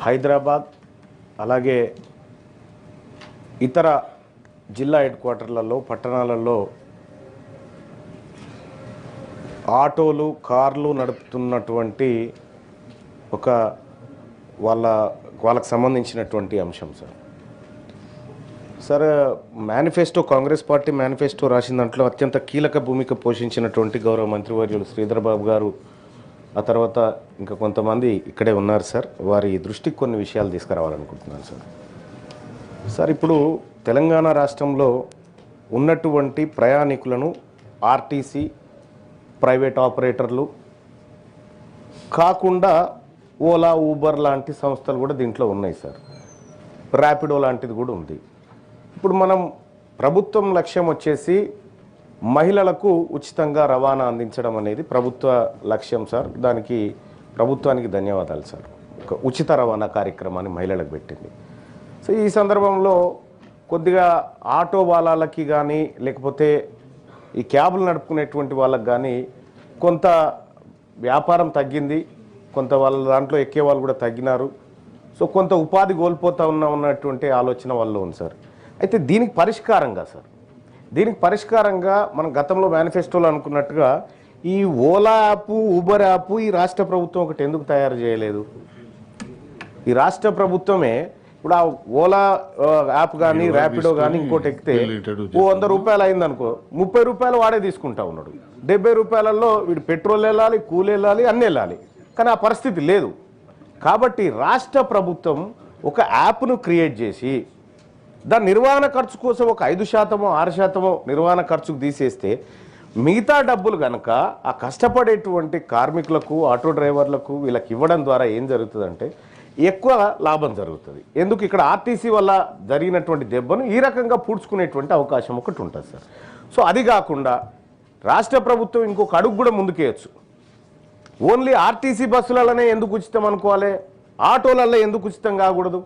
హైదరాబాద్ అలాగే ఇతర జిల్లా హెడ్ క్వార్టర్లలో పట్టణాలలో ఆటోలు కార్లు నడుపుతున్నటువంటి ఒక వాళ్ళ వాళ్ళకి సంబంధించినటువంటి అంశం sir. Sir manifesto Congress party manifesto రాసిన దాంట్లో అత్యంత కీలక భూమిక పోషించినటువంటి గౌరవ మంత్రివర్యులు శ్రీధర్ బాబు గారు ఆ తర్వాత ఇంకా కొంతమంది ఇక్కడే ఉన్నారు సార్. వారి దృష్టికి కొన్ని విషయాలు తీసుకురావాలనుకుంటున్నాను సార్. సార్ ఇప్పుడు తెలంగాణ రాష్ట్రంలో ఉన్నటువంటి ప్రయాణికులను ఆర్టీసీ ప్రైవేట్ ఆపరేటర్లు కాకుండా ఓలా ఊబర్ లాంటి సంస్థలు కూడా దీంట్లో ఉన్నాయి సార్. ర్యాపిడో లాంటిది కూడా ఉంది. ఇప్పుడు మనం ప్రభుత్వం లక్ష్యం వచ్చేసి మహిళలకు ఉచితంగా రవాణా అందించడం అనేది ప్రభుత్వ లక్ష్యం సార్. దానికి ప్రభుత్వానికి ధన్యవాదాలు సార్. ఒక ఉచిత రవాణా కార్యక్రమాన్ని మహిళలకు పెట్టింది. సో ఈ సందర్భంలో కొద్దిగా ఆటో వాళ్ళకి కానీ లేకపోతే ఈ క్యాబులు నడుపుకునేటువంటి వాళ్ళకి కానీ కొంత వ్యాపారం తగ్గింది. కొంత వాళ్ళ దాంట్లో ఎక్కే వాళ్ళు కూడా తగ్గినారు. సో కొంత ఉపాధి కోల్పోతా ఉన్న ఉన్నటువంటి ఆలోచన వాళ్ళు ఉంది సార్. అయితే దీనికి పరిష్కారంగా సార్ దీనికి పరిష్కారంగా మనం గతంలో మేనిఫెస్టోలో అనుకున్నట్టుగా ఈ ఓలా యాప్ ఊబర్ యాప్ ఈ రాష్ట్ర ప్రభుత్వం ఒకటి ఎందుకు తయారు చేయలేదు? ఈ రాష్ట్ర ప్రభుత్వమే ఇప్పుడు ఆ ఓలా యాప్ కానీ ర్యాపిడో కానీ ఇంకోటి ఎక్కితే ఓ వంద రూపాయలు అయిందనుకో ముప్పై రూపాయలు వాడే తీసుకుంటా ఉన్నాడు. డెబ్బై రూపాయలలో వీడు పెట్రోల్ వెళ్ళాలి కూలి వెళ్ళాలి అన్నీ వెళ్ళాలి. కానీ ఆ పరిస్థితి లేదు. కాబట్టి రాష్ట్ర ప్రభుత్వం ఒక యాప్ను క్రియేట్ చేసి దాని నిర్వహణ ఖర్చు కోసం ఒక ఐదు శాతమో ఆరు శాతమో నిర్వహణ ఖర్చుకు తీసేస్తే మిగతా డబ్బులు కనుక ఆ కష్టపడేటువంటి కార్మికులకు ఆటో డ్రైవర్లకు వీళ్ళకి ఇవ్వడం ద్వారా ఏం జరుగుతుందంటే ఎక్కువ లాభం జరుగుతుంది. ఎందుకు? ఇక్కడ ఆర్టీసీ వల్ల జరిగినటువంటి దెబ్బను ఈ రకంగా పూడ్చుకునేటువంటి అవకాశం ఒకటి ఉంటుంది సార్. సో అది కాకుండా రాష్ట్ర ప్రభుత్వం ఇంకొక అడుగు కూడా ముందుకేయచ్చు. ఓన్లీ ఆర్టీసీ బస్సులలోనే ఎందుకు ఉచితం అనుకోవాలి? ఆటోలలో ఎందుకు ఉచితం కాకూడదు?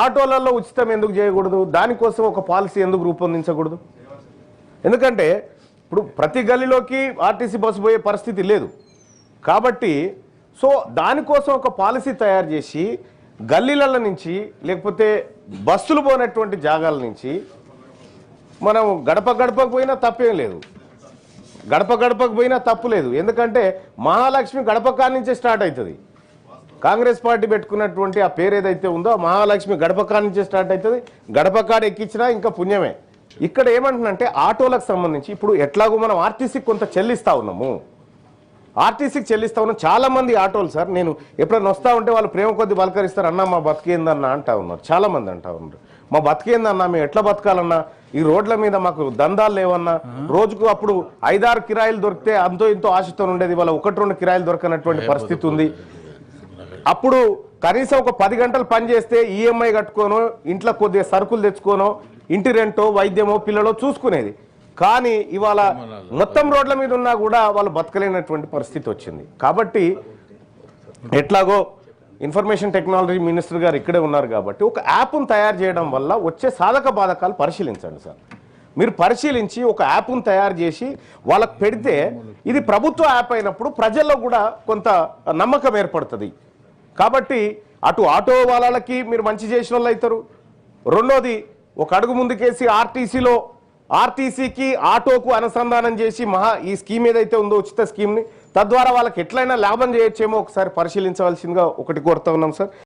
ఆటోలలో ఉచితం ఎందుకు చేయకూడదు? దానికోసం ఒక పాలసీ ఎందుకు రూపొందించకూడదు? ఎందుకంటే ఇప్పుడు ప్రతి గల్లీలోకి ఆర్టీసీ బస్సు పోయే పరిస్థితి లేదు. కాబట్టి సో దానికోసం ఒక పాలసీ తయారు చేసి గల్లీల నుంచి లేకపోతే బస్సులు పోయినటువంటి జాగాల నుంచి మనం గడప గడపకు పోయినా తప్పేం లేదు. గడప గడపకు పోయినా తప్పు లేదు. ఎందుకంటే మహాలక్ష్మి గడప కాడి నుంచే స్టార్ట్ అవుతుంది. కాంగ్రెస్ పార్టీ పెట్టుకున్నటువంటి ఆ పేరు ఏదైతే ఉందో ఆ మహాలక్ష్మి గడప కాడి నుంచే స్టార్ట్ అవుతుంది. గడప కాడ ఎక్కించినా ఇంకా పుణ్యమే. ఇక్కడ ఏమంటున్నంటే ఆటోలకు సంబంధించి ఇప్పుడు ఎట్లాగో మనం ఆర్టీసీకి కొంత చెల్లిస్తా ఉన్నాము. ఆర్టీసీకి చెల్లిస్తా ఉన్నాం. చాలా మంది ఆటోలు సార్ నేను ఎప్పుడైనా వస్తా ఉంటే వాళ్ళు ప్రేమ కొద్ది పలకరిస్తారు అన్న మా బతికేందన్న అంటా ఉన్నారు. చాలా మంది అంటా ఉన్నారు. మా బతికేందన్నా మేము ఎట్లా బతకాలన్నా? ఈ రోడ్ల మీద మాకు దందాలు లేవన్నా? రోజుకు అప్పుడు ఐదారు కిరాయిలు దొరికితే అంతో ఇంతో ఆశతో ఉండేది. వాళ్ళ ఒకటి రెండు కిరాయిలు దొరకనటువంటి పరిస్థితి ఉంది. అప్పుడు కనీసం ఒక పది గంటలు పని చేస్తే ఈఎంఐ కట్టుకోనో ఇంట్లో కొద్దిగా సరుకులు తెచ్చుకోనో ఇంటి రెంటో వైద్యమో పిల్లలో చూసుకునేది. కానీ ఇవాళ మొత్తం రోడ్ల మీద ఉన్నా కూడా వాళ్ళు బతకలేనటువంటి పరిస్థితి వచ్చింది. కాబట్టి ఎట్లాగో ఇన్ఫర్మేషన్ టెక్నాలజీ మినిస్టర్ గారు ఇక్కడే ఉన్నారు కాబట్టి ఒక యాప్ను తయారు చేయడం వల్ల వచ్చే సాధక బాధకాలు పరిశీలించండి సార్. మీరు పరిశీలించి ఒక యాప్ను తయారు చేసి వాళ్ళకి పెడితే ఇది ప్రభుత్వ యాప్ అయినప్పుడు ప్రజల్లో కూడా కొంత నమ్మకం ఏర్పడుతుంది. కాబట్టి అటు ఆటో వాళ్ళకి మీరు మంచి చేసిన వాళ్ళు అవుతారు. రెండోది ఒక అడుగు ముందుకేసి ఆర్టీసీలో ఆర్టీసీకి ఆటోకు అనుసంధానం చేసి మహా ఈ స్కీమ్ ఏదైతే ఉందో ఉచిత స్కీమ్ని తద్వారా వాళ్ళకి ఎట్లయినా లాభం చేయొచ్చేమో ఒకసారి పరిశీలించవలసిందిగా ఒకటి కోరుతా ఉన్నాం సార్.